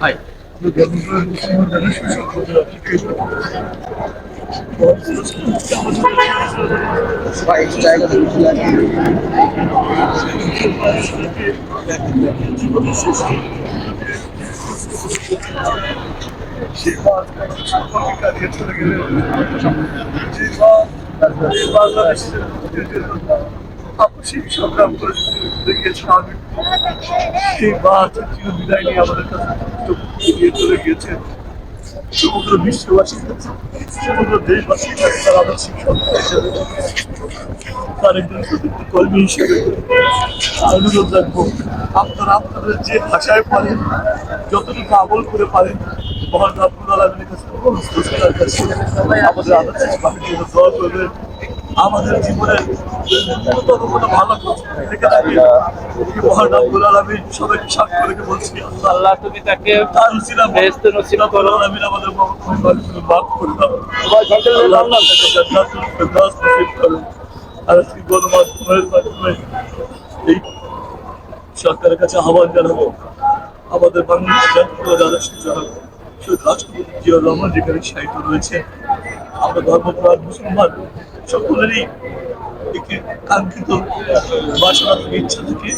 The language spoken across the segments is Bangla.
হাই ভাই একটু জায়গা দেবেন আপসী সংগ্রাম করে আমি সেই মা চির বিদায় নিয়ে আমাদের কাছে নিয়ে চলে গিয়েছে। সমগ্র বিশ্ববাসীর কাছে সমগ্র দেশবাসীর কাছে তার আমার শিক্ষক হিসেবে, তার একজন সতীর্থ কর্মী হিসেবে অনুরোধ রাখব, আপনারা আপনাদের যে ভাষায় পারেন, যতটুকু আমল করে পারেন, মহান রাব্বুল কাছে আমাদের আদর্শ করবেন। আমাদের জীবনের ন্যূনতম কোনো ভালো কাজ থেকে থাকে মহান রাব্বুল আলমীর সবাইকে সাক্ষ্য রেখে বলছি আল্লাহ তুমি তাকে তার উসিলা বেহেশত নসিব করো। আমিন আমাদের মাফ করে দাও। আল্লাহ তাকে জান্নাতুল ফেরদাউস নসিব করো। আর আজকে গণমাধ্যমের মাধ্যমে এই সরকারের কাছে আহ্বান জানাব আমাদের বাংলাদেশ জাতীয় রাষ্ট্রপতি জিয়া রহমান যেখানে সাহিত্য রয়েছে আমরা ধর্মপ্রাণ মুসলমান সকলেরই একটি কাঙ্ক্ষিত বাসনা থেকে, ইচ্ছা থেকে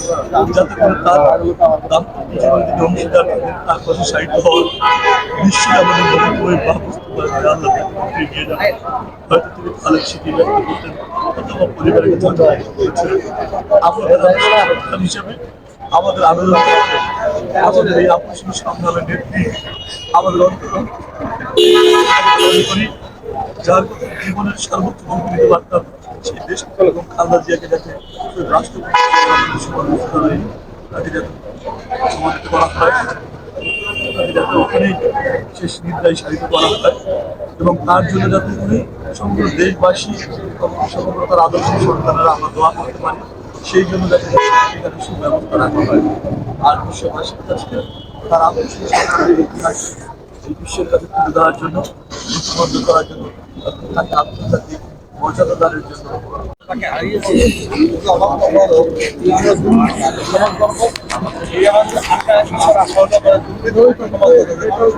যাতে করে তার দাম্পত্য জীবনে তিনি অংশীদার তার পাশে সাহিত্য হওয়ার নিশ্চয়ই আমাদের মনে করে বা বুঝতে পারবে আল্লাহ তাকে এগিয়ে যাবে। হয়তো তিনি খালেদ শিখিয়ে ব্যক্ত করতেন, অথবা করেছিলেন আমাদের হিসেবে, আমাদের আবেদন আমাদের এই আপসী সংগ্রামের নেত্রী আমাদের করি যার জীবনের সর্বোচ্চ নিতে সেই দেশ এবং খালদা জিয়াকে যাতে রাষ্ট্রপতি তাকে করা হয় তাকে যাতে ওখানেই শেষ নির্দায় সারিত করা হয় এবং তার জন্য যাতে উনি সমগ্র দেশবাসী সমগ্র তার আদর্শ সন্তানেরা আমরা দোয়া করতে পারি, সেই জন্য যাতে সেখানে সুব্যবস্থা রাখা হয়। আর বিশ্ববাসীর কাছে তার আদর্শ সন্তানের ইতিহাস এই বিশ্বের কাছে তুলে দেওয়ার জন্য লিপিবদ্ধ করার জন্য তাকে আন্তর্জাতিক মর্যাদাদারের জন্য তাকে হারিয়েছি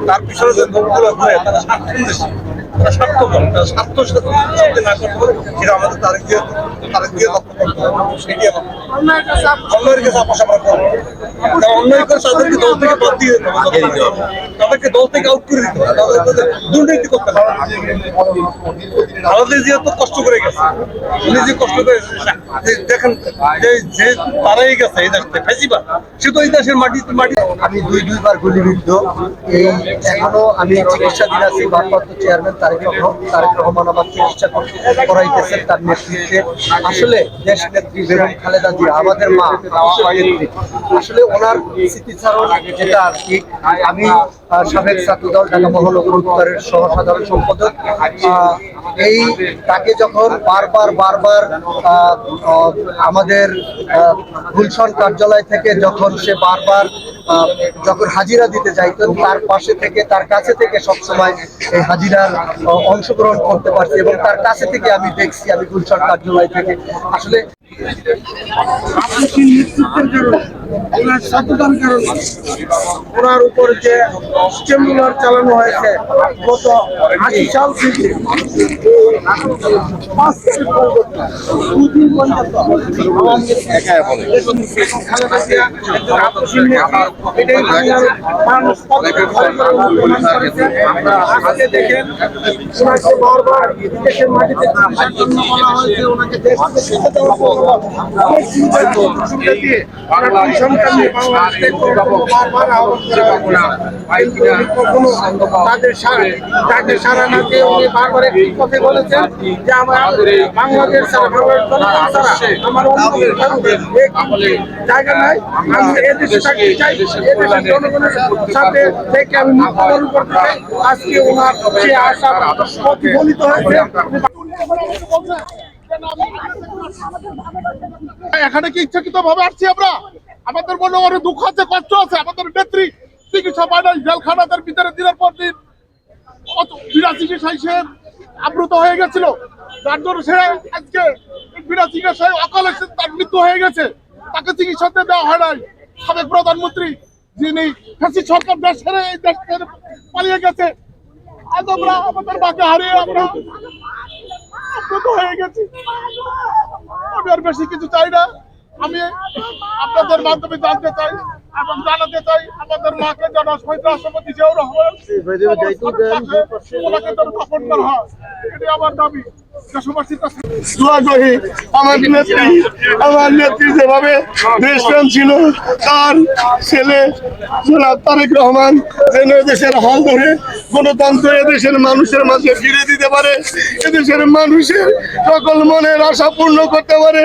তার পিছনে যে লোকগুলো ঘুরে তারা তারা স্বার্থপর তারা স্বার্থ সাথে না সেটা আমাদের তারিখ দিয়ে তারিখ দিয়ে লক্ষ্য করতে হবে সেটি অন্যের কাছে আপোষ আমরা করব। তা অন্যায় তাদেরকে দল থেকে বাদ দিয়ে দিতে হবে তাদেরকে দল থেকে আউট করে দিতে হবে তাদের তাদের দুর্নীতি করতে হবে আমাদের যেহেতু কষ্ট করে গেছে। উনি যে কষ্ট করে দেখেন যে যে তারাই গেছে এই দেশ থেকে ফেসিবা সে তো এই দেশের মাটি মাটি আমি দুই দুইবার গুলিবিদ্ধ। এই এখনও আমি চিকিৎসাধীন আছি ভারপ্রাপ্ত চেয়ারম্যান তারেক রহমান তারেক রহমান আমার চিকিৎসা কর- করাইতেছেন তার নেতৃত্বে। আসলে দেশ নেত্রী বেগম খালেদা জিয়া, আমাদের মা আসলে ওনার স্মৃতিচারণ যেটা আর কি, আমি সাবেক ঢাকা মহানগর উত্তরের সম্পাদক এই তাকে যখন বারবার বারবার আমাদের গুলশন কার্যালয় থেকে যখন সে বারবার যখন হাজিরা দিতে যাইতেন তার পাশে থেকে, তার কাছে থেকে সবসময় এই হাজিরার অংশগ্রহণ করতে পারছি এবং তার কাছে থেকে আমি দেখছি আমি গুলশান কার্যালয় থেকে। আসলে ওনার সততার কারণে ওনার উপর যে স্টেমুলার চালানো হয়েছে গত আশি সাল থেকে মানুষ দেখেন মাটিতে বলা হয়েছে সন্তান নিয়ে বাংলাদেশ বারবার আহ্বান করা হয়েছে কখনো তাদের সারা তাদের সারা না দিয়ে উনি বারবার একটি কথা বলেছেন যে আমার বাংলাদেশ ছাড়া বাংলাদেশ জনগণ ছাড়া আমার অন্য জায়গা নাই। আমি এদেশে থাকতে চাই। এদেশের জনগণের সাথে থেকে আমি মৃত্যুবরণ করতে চাই। আজকে ওনার সে আশা প্রতিফলিত হয়েছে। এখানে কি ইচ্ছাকৃত ভাবে আসছি আমরা? আমাদের মনে অনেক দুঃখ আছে, কষ্ট আছে। আমাদের নেত্রী চিকিৎসা পায় নাই, জেলখানাদের ভিতরে দিনের পর দিন বিনা চিকিৎসায় সে আবৃত হয়ে গেছিল। যার জন্য সে আজকে বিনা চিকিৎসায় অকালে তার মৃত্যু হয়ে গেছে। তাকে চিকিৎসাতে দেওয়া হয় নাই। সাবেক প্রধানমন্ত্রী যিনি ফ্যাসিস্ট সরকার দেশ ছেড়ে এই দেশ পালিয়ে গেছে, আজ আমরা আমাদের মাকে হারিয়ে আমরা হয়ে গেছি। আমি আর বেশি কিছু চাই না। আমি আপনাদের মাধ্যমে জানতে চাই এবং জানাতে চাই আমাদের মাকে যেন শহীদ রাষ্ট্রপতি জিয়াউর রহমান ওনাকে যেন দাফন করা হয়। এটি আমার দাবি। তার রহমান মানুষের সকল মনের আশা পূর্ণ করতে পারে।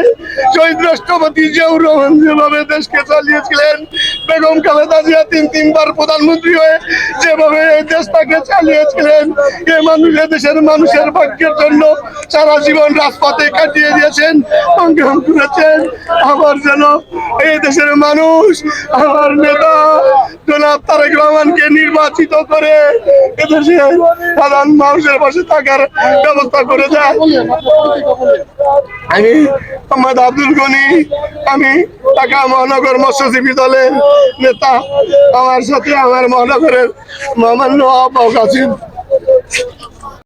শহীদ রাষ্ট্রপতি জিয়াউর রহমান যেভাবে দেশকে চালিয়েছিলেন, বেগম খালেদা জিয়া তিন তিনবার প্রধানমন্ত্রী হয়ে যেভাবে দেশটাকে চালিয়েছিলেন, এ মানুষ দেশের মানুষের ভাগ্যের জন্য সারা জীবন রাজপথে কাটিয়ে দিয়েছেন, সংগ্রাম করেছেন। আবার যেন এই দেশের মানুষ, আমার নেতা জনাব তারেক রহমানকে নির্বাচিত করে এদেশে সাধারণ মানুষের পাশে থাকার ব্যবস্থা করে দেয়। আমি মোহাম্মদ আব্দুল গনি, আমি ঢাকা মহানগর মৎস্যজীবী দলের নেতা। আমার সাথে আমার মহানগরের মহামান্য আহ্বায়ক আছেন।